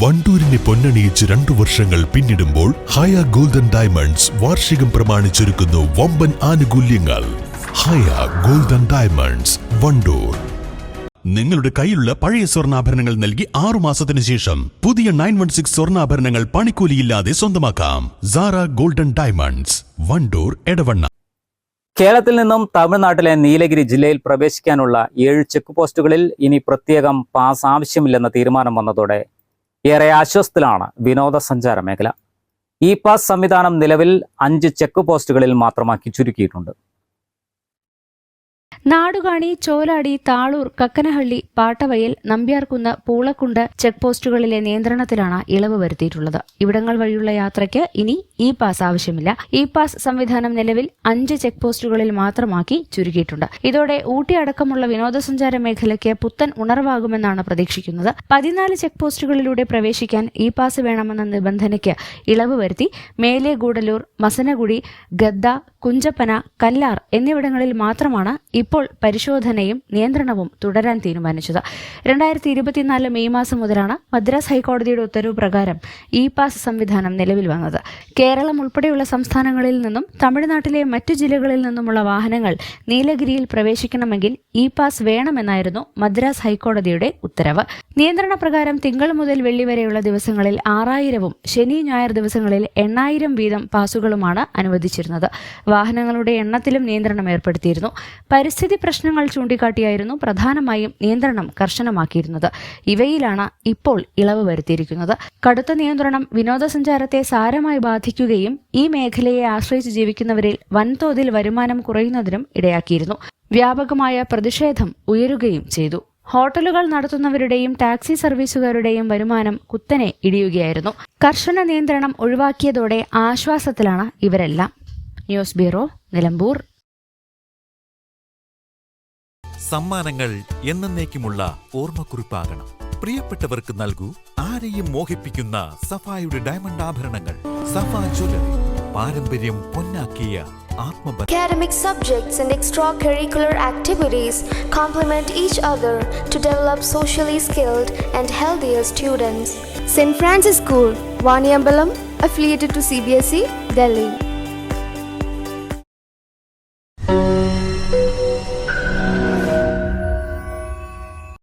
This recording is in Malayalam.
വണ്ടൂരിനെ പൊന്നണിയിച്ച് രണ്ടു വർഷങ്ങൾ പിന്നിടുമ്പോൾ ഹയ ഗോൾഡൻ ഡയമണ്ട്സ് വാർഷികം പ്രമാണിച്ചൊരുക്കുന്നു വമ്പൻ ആനുകൂല്യങ്ങൾ. Haya golden diamonds Wandoor. നിങ്ങളുടെ കയ്യിലുള്ള പഴയ സ്വർണാഭരണങ്ങൾ നൽകി ആറു മാസത്തിന് ശേഷം പുതിയ നയൻ വൺ സിക്സ് സ്വർണാഭരണങ്ങൾ പണിക്കൂലിയില്ലാതെ സ്വന്തമാക്കാം. Sara golden diamonds Wandoor Edavanna. കേരളത്തിൽ നിന്നും തമിഴ്നാട്ടിലെ നീലഗിരി ജില്ലയിൽ പ്രവേശിക്കാനുള്ള ഏഴ് ചെക്ക് പോസ്റ്റുകളിൽ ഇനി പ്രത്യേകം പാസ് ആവശ്യമില്ലെന്ന തീരുമാനം വന്നതോടെ ഏറെ ആശ്വസ്തത്തിലാണ് വിനോദസഞ്ചാര മേഖല. ഇ പാസ് സംവിധാനം നിലവിൽ അഞ്ച് ചെക്ക് പോസ്റ്റുകളിൽ മാത്രമാക്കി ചുരുക്കിയിട്ടുണ്ട്. നാടുകാണി ചോലാടി താളൂർ കക്കനഹള്ളി പാട്ടവയൽ നമ്പ്യാർകുന്ന് പൂളക്കുണ്ട് ചെക്ക് പോസ്റ്റുകളിലെ നിയന്ത്രണത്തിലാണ് ഇളവ് വരുത്തിയിട്ടുള്ളത്. ഇവിടങ്ങൾ വഴിയുള്ള യാത്രയ്ക്ക് ഇനി ഇ പാസ് ആവശ്യമില്ല. ഇ പാസ് സംവിധാനം നിലവിൽ അഞ്ച് ചെക്ക് പോസ്റ്റുകളിൽ മാത്രമാക്കി ചുരുക്കിയിട്ടുണ്ട്. ഇതോടെ ഊട്ടി അടക്കമുള്ള വിനോദസഞ്ചാര മേഖലയ്ക്ക് പുത്തൻ ഉണർവാകുമെന്നാണ് പ്രതീക്ഷിക്കുന്നത്. പതിനാല് ചെക്ക് പോസ്റ്റുകളിലൂടെ പ്രവേശിക്കാൻ ഇ പാസ് വേണമെന്ന നിബന്ധനയ്ക്ക് ഇളവ് വരുത്തി മേലെ ഗൂഡലൂർ മസനഗുടി ഗദ്ദ കുഞ്ചപ്പന കല്ലാർ എന്നിവിടങ്ങളിൽ മാത്രമാണ് ഇപ്പോൾ പരിശോധനയും നിയന്ത്രണവും തുടരാൻ തീരുമാനിച്ചത്. രണ്ടായിരത്തി ഇരുപത്തിനാല് മെയ് മാസം മുതലാണ് മദ്രാസ് ഹൈക്കോടതിയുടെ ഉത്തരവ് പ്രകാരം ഇ പാസ് സംവിധാനം നിലവിൽ വന്നത്. കേരളം ഉൾപ്പെടെയുള്ള സംസ്ഥാനങ്ങളിൽ നിന്നും തമിഴ്നാട്ടിലെ മറ്റു ജില്ലകളിൽ നിന്നുമുള്ള വാഹനങ്ങൾ നീലഗിരിയിൽ പ്രവേശിക്കണമെങ്കിൽ ഇ പാസ് വേണമെന്നായിരുന്നു മദ്രാസ് ഹൈക്കോടതിയുടെ ഉത്തരവ്. നിയന്ത്രണ പ്രകാരം തിങ്കൾ മുതൽ വെള്ളി വരെയുള്ള ദിവസങ്ങളിൽ ആറായിരവും ശനി ഞായർ ദിവസങ്ങളിൽ എണ്ണായിരം വീതം പാസുകളുമാണ് അനുവദിച്ചിരുന്നത്. വാഹനങ്ങളുടെ എണ്ണത്തിലും നിയന്ത്രണം ഏർപ്പെടുത്തിയിരുന്നു. പരിസ്ഥിതി പ്രശ്നങ്ങൾ ചൂണ്ടിക്കാട്ടിയായിരുന്നു പ്രധാനമായും നിയന്ത്രണം കർശനമാക്കിയിരുന്നത്. ഇവയിലാണ് ഇപ്പോൾ ഇളവ് വരുത്തിയിരിക്കുന്നത്. കടുത്ത നിയന്ത്രണം വിനോദസഞ്ചാരത്തെ സാരമായി ബാധിക്കുകയും ഈ മേഖലയെ ആശ്രയിച്ച് ജീവിക്കുന്നവരിൽ വൻതോതിൽ വരുമാനം കുറയുന്നതിനും ഇടയാക്കിയിരുന്നു. വ്യാപകമായ പ്രതിഷേധം ഉയരുകയും ചെയ്തു. ഹോട്ടലുകൾ നടത്തുന്നവരുടെയും ടാക്സി സർവീസുകാരുടെയും വരുമാനം കുത്തനെ ഇടിയുകയായിരുന്നു. കർശന നിയന്ത്രണം ഒഴിവാക്കിയതോടെ ആശ്വാസത്തിലാണ് ഇവരെല്ലാം. News bureau Nilambur. സമ്മാനങ്ങൾ എന്നേക്കുമുള്ള ഓർമ്മക്കുറിപ്പാകണം പ്രിയപ്പെട്ടവർക്ക് നൽകൂ ആരെയും മോഹിപ്പിക്കുന്ന സഫായുടെ ഡയമണ്ട് ആഭരണങ്ങൾ സഫ ജ്വല്ലറി പാരമ്പര്യം പൊന്നാക്കിയ Academic subjects and extracurricular activities complement each other to develop socially skilled and healthier students. St. Francis School, Vaniambalam, affiliated to CBSE, Delhi.